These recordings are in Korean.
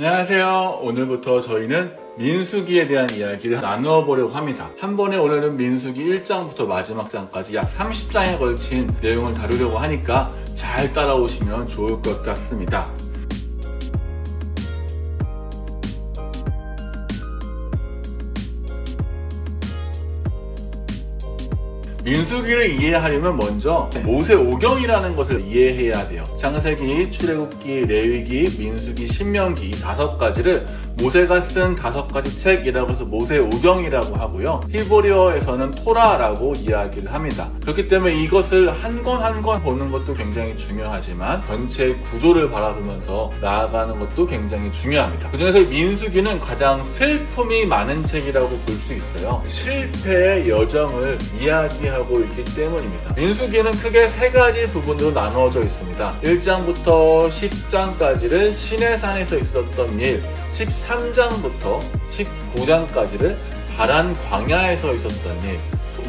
안녕하세요. 오늘부터 저희는 민수기에 대한 이야기를 나누어 보려고 합니다. 한 번에 오늘은 민수기 1장부터 마지막 장까지 약 30장에 걸친 내용을 다루려고 하니까 잘 따라오시면 좋을 것 같습니다. 민수기를 이해하려면 먼저 모세 오경이라는 것을 이해해야 돼요. 창세기, 출애굽기, 레위기, 민수기, 신명기 이 다섯 가지를 모세가 쓴 다섯 가지 책이라고 해서 모세 오경이라고 하고요. 히브리어에서는 토라라고 이야기를 합니다. 그렇기 때문에 이것을 한 권 한 권 보는 것도 굉장히 중요하지만 전체 구조를 바라보면서 나아가는 것도 굉장히 중요합니다. 그중에서 민수기는 가장 슬픔이 많은 책이라고 볼 수 있어요. 실패의 여정을 이야기하고 있기 때문입니다. 민수기는 크게 세 가지 부분으로 나누어져 있습니다. 1장부터 10장까지를 시내산에서 있었던 일, 13장부터 19장까지를 바란 광야에서 있었던 일,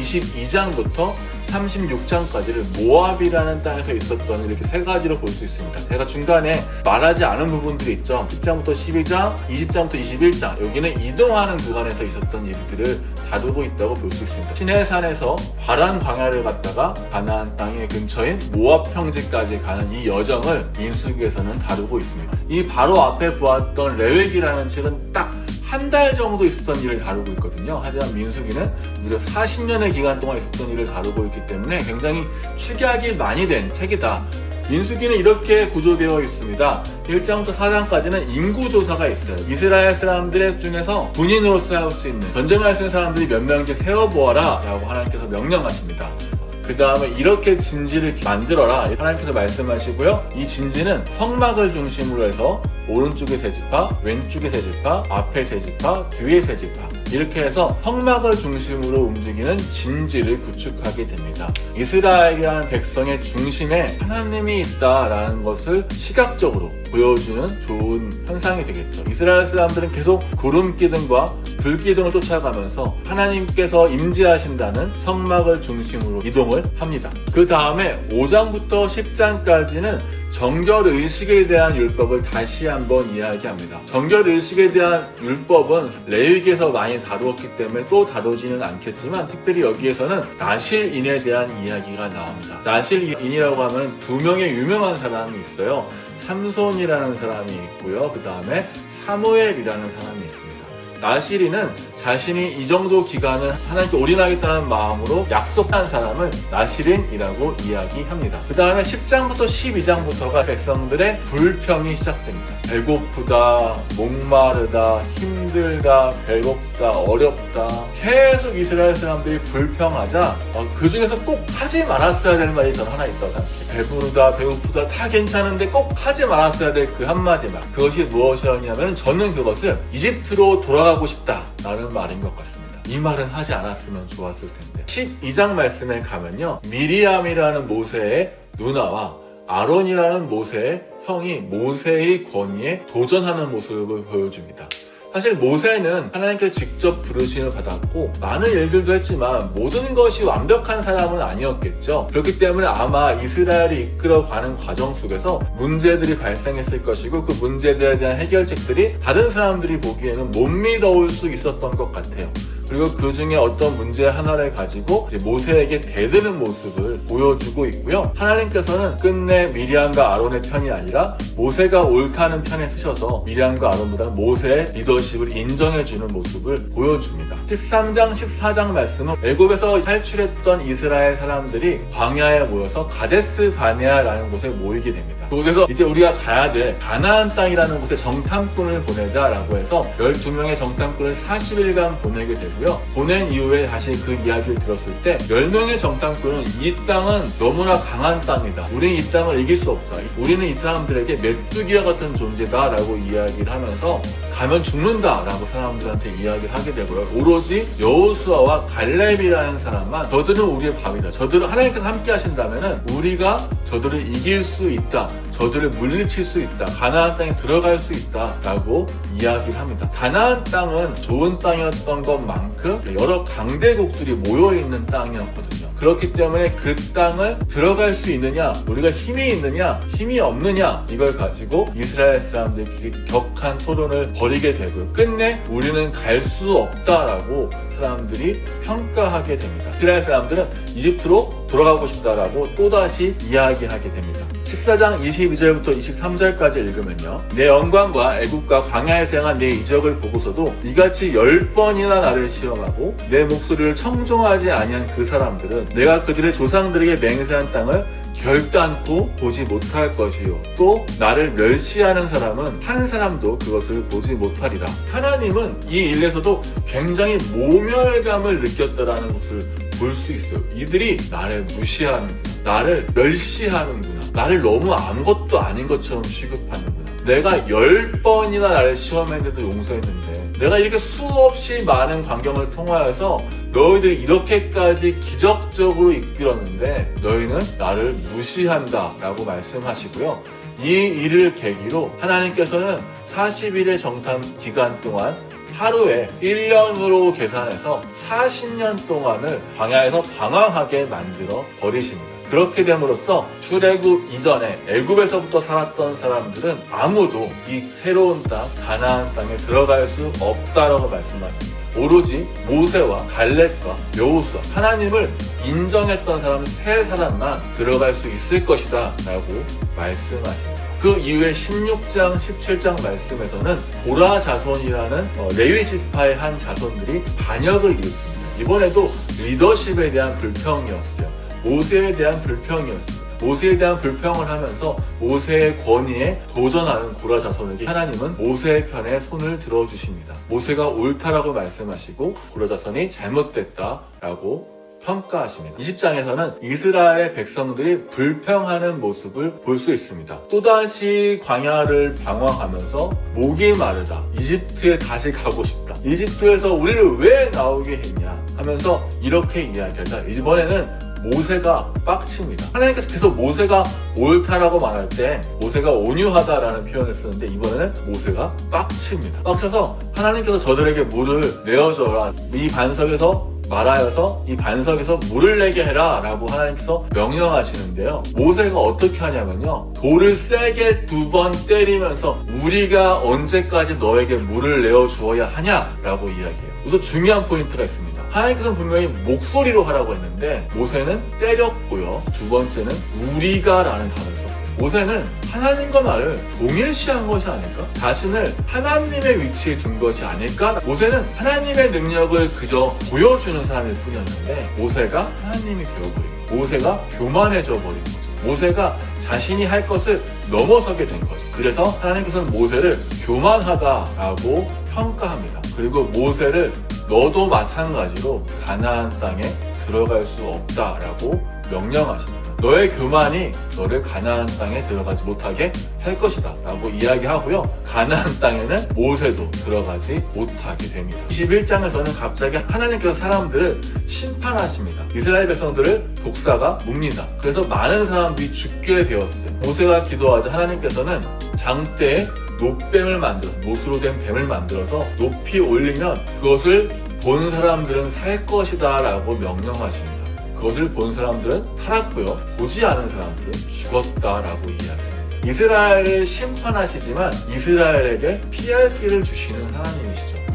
22장부터 36장까지를 모압이라는 땅에서 있었던 일 이렇게 세 가지로 볼 수 있습니다. 제가 중간에 말하지 않은 부분들이 있죠. 10장부터 12장, 20장부터 21장 여기는 이동하는 구간에서 있었던 일들을 다루고 있다고 볼 수 있습니다. 시내산에서 바란 광야를 갔다가 가나안 땅의 근처인 모압 평지까지 가는 이 여정을 민수기에서는 다루고 있습니다. 이 바로 앞에 보았던 레위기라는 책은 딱 한 달 정도 있었던 일을 다루고 있거든요. 하지만 민수기는 무려 40년의 기간 동안 있었던 일을 다루고 있기 때문에 굉장히 축약이 많이 된 책이다. 민수기는 이렇게 구조되어 있습니다. 1장부터 4장까지는 인구조사가 있어요. 이스라엘 사람들 중에서 군인으로 싸울 수 있는, 전쟁할 수 있는 사람들이 몇 명인지 세어보아라 라고 하나님께서 명령하십니다. 그 다음에 이렇게 진지를 만들어라. 하나님께서 말씀하시고요. 이 진지는 성막을 중심으로 해서 오른쪽에 세 지파 왼쪽에 세 지파 앞에 세 지파 뒤에 세 지파 이렇게 해서 성막을 중심으로 움직이는 진지를 구축하게 됩니다. 이스라엘이라는 백성의 중심에 하나님이 있다라는 것을 시각적으로 보여주는 좋은 현상이 되겠죠. 이스라엘 사람들은 계속 구름 기둥과 불기둥을 쫓아가면서 하나님께서 임재하신다는 성막을 중심으로 이동을 합니다. 그 다음에 5장부터 10장까지는 정결 의식에 대한 율법을 다시 한번 이야기합니다. 정결 의식에 대한 율법은 레위기에서 많이 다루었기 때문에 또 다루지는 않겠지만 특별히 여기에서는 나실인에 대한 이야기가 나옵니다. 나실인이라고 하면 두 명의 유명한 사람이 있어요. 삼손이라는 사람이 있고요. 그 다음에 사무엘이라는 사람이 있습니다. 나시리는 자신이 이 정도 기간을 하나님께 올인하겠다는 마음으로 약속한 사람을 나시린이라고 이야기합니다. 그 다음에 10장부터 12장부터가 백성들의 불평이 시작됩니다. 배고프다, 목마르다, 힘들다, 배고프다, 어렵다. 계속 이스라엘 사람들이 불평하자 어, 그 중에서 꼭 하지 말았어야 될 말이 전 하나 있다고 생각해요. 배부르다, 배고프다 다 괜찮은데 꼭 하지 말았어야 될 그 한마디만. 그것이 무엇이었냐면 저는 그것을 이집트로 돌아가고 싶다. 라는 말인 것 같습니다. 이 말은 하지 않았으면 좋았을 텐데. 12장 말씀에 가면요. 미리암이라는 모세의 누나와 아론이라는 모세의 형이 모세의 권위에 도전하는 모습을 보여줍니다. 사실 모세는 하나님께서 직접 부르심을 받았고 많은 일들도 했지만 모든 것이 완벽한 사람은 아니었겠죠. 그렇기 때문에 아마 이스라엘이 이끌어가는 과정 속에서 문제들이 발생했을 것이고 그 문제들에 대한 해결책들이 다른 사람들이 보기에는 못 믿어올 수 있었던 것 같아요. 그리고 그 중에 어떤 문제 하나를 가지고 모세에게 대드는 모습을 보여주고 있고요. 하나님께서는 끝내 미리암과 아론의 편이 아니라 모세가 옳다는 편에 쓰셔서 미리암과 아론보다 모세의 리더십을 인정해주는 모습을 보여줍니다. 13장, 14장 말씀은 애굽에서 탈출했던 이스라엘 사람들이 광야에 모여서 가데스 바네아라는 곳에 모이게 됩니다. 그곳에서 이제 우리가 가야 될 가나안 땅이라는 곳에 정탐꾼을 보내자라고 해서 12명의 정탐꾼을 40일간 보내게 되고요. 보낸 이후에 다시 그 이야기를 들었을 때 10명의 정탐꾼은 이 땅은 너무나 강한 땅이다. 우리는 이 땅을 이길 수 없다. 우리는 이 사람들에게 메뚜기와 같은 존재다라고 이야기를 하면서 가면 죽는다라고 사람들한테 이야기를 하게 되고요. 오로지 여호수아와 갈렙이라는 사람만 저들은 우리의 밥이다. 저들은 하나님께서 함께 하신다면은 우리가 저들을 이길 수 있다. 저들을 물리칠 수 있다. 가나안 땅에 들어갈 수 있다라고 이야기를 합니다. 가나안 땅은 좋은 땅이었던 것만큼 여러 강대국들이 모여 있는 땅이었거든요. 그렇기 때문에 그 땅을 들어갈 수 있느냐, 우리가 힘이 있느냐, 힘이 없느냐, 이걸 가지고 이스라엘 사람들끼리 격한 토론을 벌이게 되고요. 끝내 우리는 갈 수 없다라고 사람들이 평가하게 됩니다. 이스라엘 사람들은 이집트로 돌아가고 싶다라고 또다시 이야기하게 됩니다. 14장 22절부터 23절까지 읽으면요. 내 영광과 애국과 광야에서 행한 내 이적을 보고서도 이같이 열 번이나 나를 시험하고 내 목소리를 청종하지 아니한 그 사람들은 내가 그들의 조상들에게 맹세한 땅을 결단코 보지 못할 것이요. 또 나를 멸시하는 사람은 한 사람도 그것을 보지 못하리라. 하나님은 이 일에서도 굉장히 모멸감을 느꼈다라는 것을 볼 수 있어요. 이들이 나를 무시하는, 나를 멸시하는구나. 나를 너무 아무것도 아닌 것처럼 취급하는구나. 내가 열 번이나 나를 시험했는데도 용서했는데, 내가 이렇게 수없이 많은 광경을 통하여서 너희들이 이렇게까지 기적적으로 이끌었는데, 너희는 나를 무시한다. 라고 말씀하시고요. 이 일을 계기로 하나님께서는 40일의 정탐 기간 동안 하루에 1년으로 계산해서 40년 동안을 광야에서 방황하게 만들어 버리십니다. 그렇게 됨으로써 출애굽 이전에 애굽에서부터 살았던 사람들은 아무도 이 새로운 땅 가나안 땅에 들어갈 수 없다라고 말씀하십니다. 오로지 모세와 갈렙과 여호수아 하나님을 인정했던 사람 세 사람만 들어갈 수 있을 것이다 라고 말씀하십니다. 그 이후에 16장, 17장 말씀에서는 고라 자손이라는 어, 레위 지파의 한 자손들이 반역을 일으킵니다. 이번에도 리더십에 대한 불평이었어요. 모세에 대한 불평이었어요. 모세에 대한 불평을 하면서 모세의 권위에 도전하는 고라 자손에게 하나님은 모세의 편에 손을 들어주십니다. 모세가 옳다라고 말씀하시고 고라 자손이 잘못됐다라고 평가하십니다. 20장에서는 이스라엘의 백성들이 불평하는 모습을 볼 수 있습니다. 또다시 광야를 방황하면서 목이 마르다. 이집트에 다시 가고 싶다. 이집트에서 우리를 왜 나오게 했냐 하면서 이렇게 이야기하자. 이번에는 모세가 빡칩니다. 하나님께서 계속 모세가 옳다라고 말할 때 모세가 온유하다라는 표현을 쓰는데 이번에는 모세가 빡칩니다. 빡쳐서 하나님께서 저들에게 물을 내어줘라. 이 반석에서 말하여서 이 반석에서 물을 내게 해라 라고 하나님께서 명령하시는데요. 모세가 어떻게 하냐면요. 돌을 세게 두 번 때리면서 우리가 언제까지 너에게 물을 내어 주어야 하냐 라고 이야기해요. 우선 중요한 포인트가 있습니다. 하나님께서는 분명히 목소리로 하라고 했는데 모세는 때렸고요. 두 번째는 우리가 라는 단어를 썼어요. 모세는 하나님과 나를 동일시한 것이 아닐까? 자신을 하나님의 위치에 둔 것이 아닐까? 모세는 하나님의 능력을 그저 보여주는 사람일 뿐이었는데 모세가 하나님이 되어버린 거죠. 모세가 교만해져 버린 거죠. 모세가 자신이 할 것을 넘어서게 된 거죠. 그래서 하나님께서는 모세를 교만하다라고 평가합니다. 그리고 모세를 너도 마찬가지로 가나안 땅에 들어갈 수 없다라고 명령하십니다. 너의 교만이 너를 가나안 땅에 들어가지 못하게 할 것이다 라고 이야기하고요. 가나안 땅에는 모세도 들어가지 못하게 됩니다. 21장에서는 갑자기 하나님께서 사람들을 심판하십니다. 이스라엘 백성들을 독사가 묵니다. 그래서 많은 사람들이 죽게 되었어요. 모세가 기도하자 하나님께서는 장대에 노뱀을 만들어서 못으로 된 뱀을 만들어서 높이 올리면 그것을 본 사람들은 살 것이다 라고 명령하십니다. 그것을 본 사람들은 살았고요. 보지 않은 사람들은 죽었다라고 이야기합니다. 이스라엘을 심판하시지만 이스라엘에게 피할 길을 주시는 하나님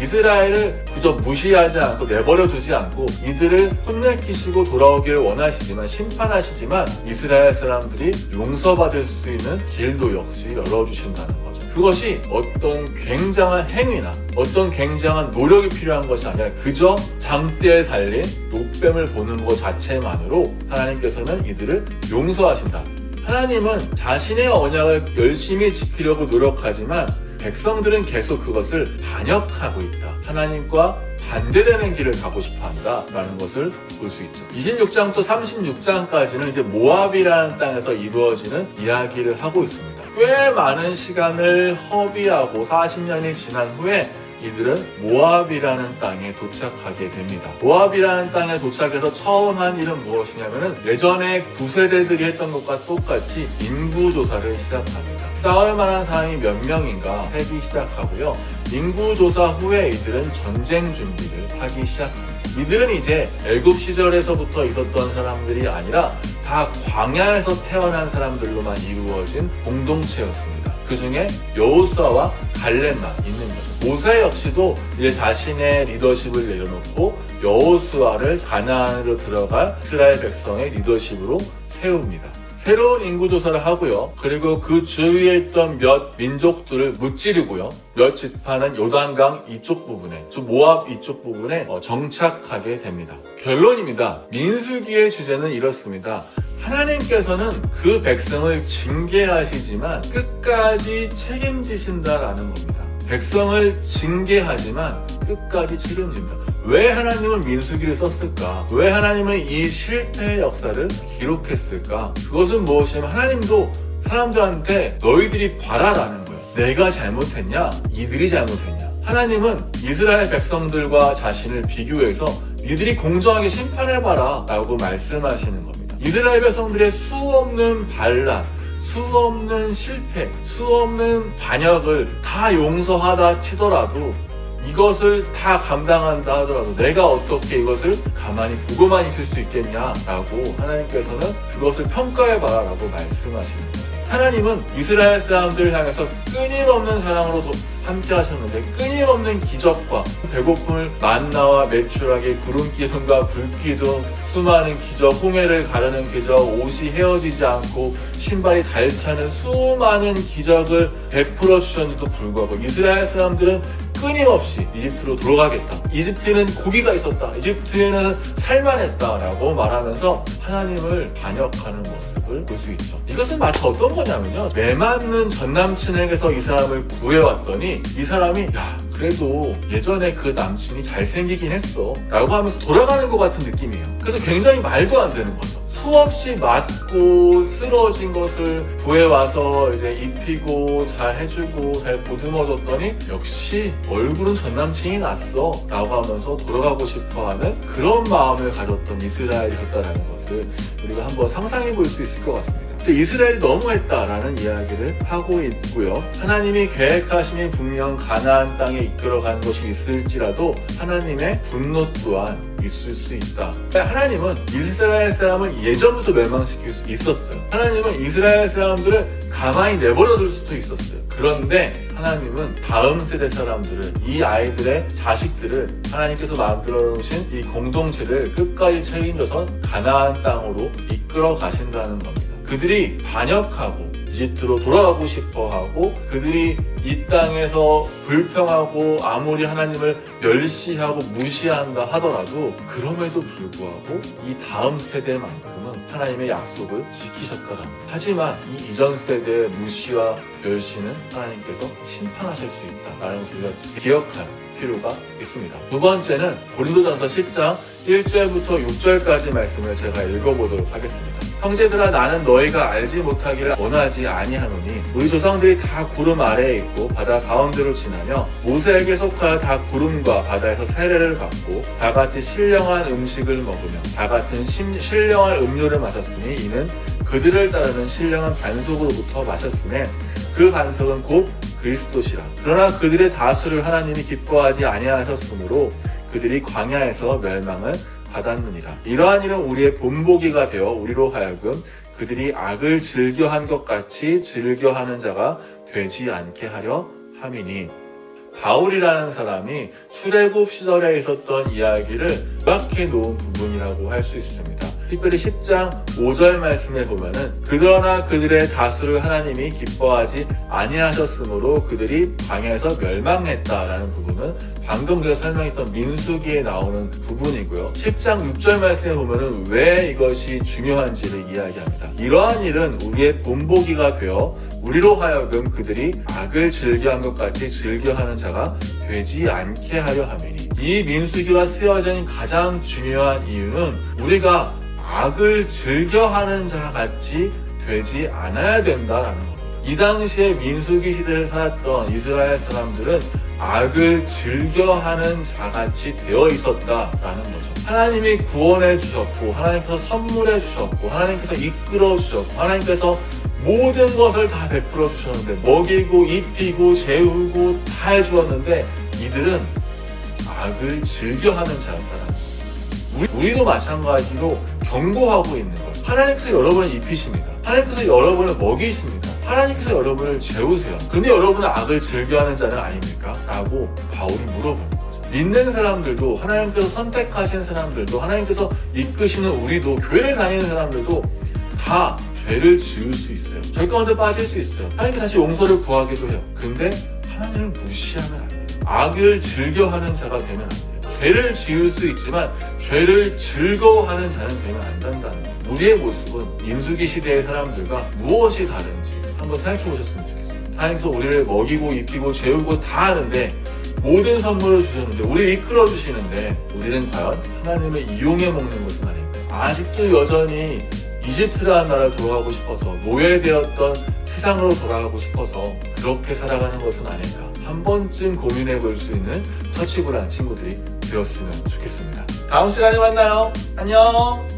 이스라엘을 그저 무시하지 않고 내버려 두지 않고 이들을 혼내키시고 돌아오기를 원하시지만 심판하시지만 이스라엘 사람들이 용서받을 수 있는 길도 역시 열어주신다는 거죠. 그것이 어떤 굉장한 행위나 어떤 굉장한 노력이 필요한 것이 아니라 그저 장대에 달린 노뱀을 보는 것 자체만으로 하나님께서는 이들을 용서하신다. 하나님은 자신의 언약을 열심히 지키려고 노력하지만 백성들은 계속 그것을 반역하고 있다. 하나님과 반대되는 길을 가고 싶어 한다라는 것을 볼 수 있죠. 26장부터 36장까지는 이제 모압이라는 땅에서 이루어지는 이야기를 하고 있습니다. 꽤 많은 시간을 허비하고 40년이 지난 후에 이들은 모압이라는 땅에 도착하게 됩니다. 모압이라는 땅에 도착해서 처음 한 일은 무엇이냐면은 예전에 구세대들이 했던 것과 똑같이 인구 조사를 시작합니다. 싸울 만한 사람이 몇 명인가 세기 시작하고요. 인구조사 후에 이들은 전쟁 준비를 하기 시작합니다. 이들은 이제 애굽 시절에서부터 있었던 사람들이 아니라 다 광야에서 태어난 사람들로만 이루어진 공동체였습니다. 그 중에 여호수아와 갈렙만 있는 거죠. 모세 역시도 이제 자신의 리더십을 내려놓고 여호수아를 가나안으로 들어갈 이스라엘 백성의 리더십으로 세웁니다. 새로운 인구 조사를 하고요. 그리고 그 주위에 있던 몇 민족들을 무찌르고요. 몇 지파는 요단강 이쪽 부분에, 저 모압 이쪽 부분에 어, 정착하게 됩니다. 결론입니다. 민수기의 주제는 이렇습니다. 하나님께서는 그 백성을 징계하시지만 끝까지 책임지신다라는 겁니다. 백성을 징계하지만 끝까지 책임진다. 왜 하나님은 민수기를 썼을까? 왜 하나님은 이 실패의 역사를 기록했을까? 그것은 무엇이냐면 하나님도 사람들한테 너희들이 봐라라는 거예요. 내가 잘못했냐? 이들이 잘못했냐? 하나님은 이스라엘 백성들과 자신을 비교해서 이들이 공정하게 심판해봐라 라고 말씀하시는 겁니다. 이스라엘 백성들의 수없는 반란, 수없는 실패, 수없는 반역을 다 용서하다 치더라도 이것을 다 감당한다 하더라도 내가 어떻게 이것을 가만히 보고만 있을 수 있겠냐라고 하나님께서는 그것을 평가해봐라 라고 말씀하시는 거예요. 하나님은 이스라엘 사람들을 향해서 끊임없는 사랑으로 함께 하셨는데 끊임없는 기적과 배고픔을 만나와 매출하게 구름 기둥과 불 기둥 수많은 기적 홍해를 가르는 기적 옷이 헤어지지 않고 신발이 닳차는 수많은 기적을 베풀어 주셨는데도 불구하고 이스라엘 사람들은 끊임없이 이집트로 돌아가겠다. 이집트에는 고기가 있었다. 이집트에는 살만했다라고 말하면서 하나님을 반역하는 모습을 볼 수 있죠. 이것은 마치 어떤 거냐면요. 매 맞는 전 남친에게서 이 사람을 구해왔더니 이 사람이 야 그래도 예전에 그 남친이 잘생기긴 했어 라고 하면서 돌아가는 것 같은 느낌이에요. 그래서 굉장히 말도 안 되는 거죠. 수없이 맞고 쓰러진 것을 구해와서 이제 입히고 잘 해주고 잘 보듬어줬더니 역시 얼굴은 전 남친이 낫어 라고 하면서 돌아가고 싶어 하는 그런 마음을 가졌던 이스라엘이었다라는 것을 우리가 한번 상상해 볼 수 있을 것 같습니다. 근데 이스라엘이 너무했다라는 이야기를 하고 있고요. 하나님이 계획하심이 분명 가나안 땅에 이끌어가는 것이 있을지라도 하나님의 분노 또한 있을 수 있다. 하나님은 이스라엘 사람을 예전부터 멸망시킬 수 있었어요. 하나님은 이스라엘 사람들을 가만히 내버려둘 수도 있었어요. 그런데 하나님은 다음 세대 사람들을 이 아이들의 자식들을 하나님께서 만들어 놓으신 이 공동체를 끝까지 책임져서 가나안 땅으로 이끌어 가신다는 겁니다. 그들이 반역하고 이집트로 돌아가고 싶어 하고 그들이 이 땅에서 불평하고 아무리 하나님을 멸시하고 무시한다 하더라도 그럼에도 불구하고 이 다음 세대만큼은 하나님의 약속을 지키셨더라. 하지만 이 이전 세대의 무시와 멸시는 하나님께서 심판하실 수 있다라는 것을 기억할 필요가 있습니다. 두 번째는 고린도전서 10장 1절부터 6절까지 말씀을 제가 읽어보도록 하겠습니다. 형제들아 나는 너희가 알지 못하기를 원하지 아니하노니 우리 조상들이 다 구름 아래에 있고 바다 가운데로 지나며 모세에게 속하여 다 구름과 바다에서 세례를 받고 다 같이 신령한 음식을 먹으며 다 같은 심- 신령한 음료를 마셨으니 이는 그들을 따르는 신령한 반석으로부터 마셨음에 그 반석은 곧 그리스도시라. 그러나 그들의 다수를 하나님이 기뻐하지 아니하셨으므로 그들이 광야에서 멸망을 받았느니라. 이러한 일은 우리의 본보기가 되어 우리로 하여금 그들이 악을 즐겨한 것 같이 즐겨하는 자가 되지 않게 하려 함이니 바울이라는 사람이 출애굽 시절에 있었던 이야기를 막해 놓은 부분이라고 할 수 있습니다. 특별히 10장 5절 말씀에 보면은 그러나 그들의 다수를 하나님이 기뻐하지 아니하셨으므로 그들이 광야에서 멸망했다라는 부분은 방금 제가 설명했던 민수기에 나오는 부분이고요. 10장 6절 말씀에 보면은 왜 이것이 중요한지를 이야기합니다. 이러한 일은 우리의 본보기가 되어 우리로 하여금 그들이 악을 즐겨한 것 같이 즐겨하는 자가 되지 않게 하려 함이니 이 민수기가 쓰여진 가장 중요한 이유는 우리가 악을 즐겨하는 자 같이 되지 않아야 된다라는 겁니다. 이 당시에 민수기 시대를 살았던 이스라엘 사람들은 악을 즐겨하는 자같이 되어 있었다라는 거죠. 하나님이 구원해 주셨고, 하나님께서 선물해 주셨고, 하나님께서 이끌어 주셨고, 하나님께서 모든 것을 다 베풀어 주셨는데 먹이고 입히고 재우고 다 해주었는데 이들은 악을 즐겨하는 자였다는 거. 우리, 우리도 마찬가지로 경고하고 있는 거예요. 하나님께서 여러분을 입히십니다. 하나님께서 여러분을 먹이십니다. 하나님께서 여러분을 재우세요. 근데 여러분은 악을 즐겨하는 자는 아닙니까? 라고 바울이 거죠. 믿는 사람들도 하나님께서 선택하신 사람들도 하나님께서 이끄시는 우리도 교회를 다니는 사람들도 다 죄를 지을 수 있어요. 죄 가운데 빠질 수 있어요. 하나님께 다시 용서를 구하기도 해요. 근데 하나님을 무시하면 안 돼요. 악을 즐겨하는 자가 되면 안 돼요. 죄를 지을 수 있지만 죄를 즐거워하는 자는 되면 안 된다는 거예요. 우리의 모습은 민수기 시대의 사람들과 무엇이 다른지 한번 생각해 보셨으면 좋겠어요. 하나님께서 우리를 먹이고 입히고 재우고 다 하는데 모든 선물을 주셨는데 우리를 이끌어 주시는데 우리는 과연 하나님을 이용해 먹는 것은 아닌가? 아직도 여전히 이집트라는 나라를 돌아가고 싶어서 노예되었던 세상으로 돌아가고 싶어서 그렇게 살아가는 것은 아닐까? 한 번쯤 고민해 볼 수 있는 터치블한 친구들이 되었으면 좋겠습니다. 다음 시간에 만나요. 안녕!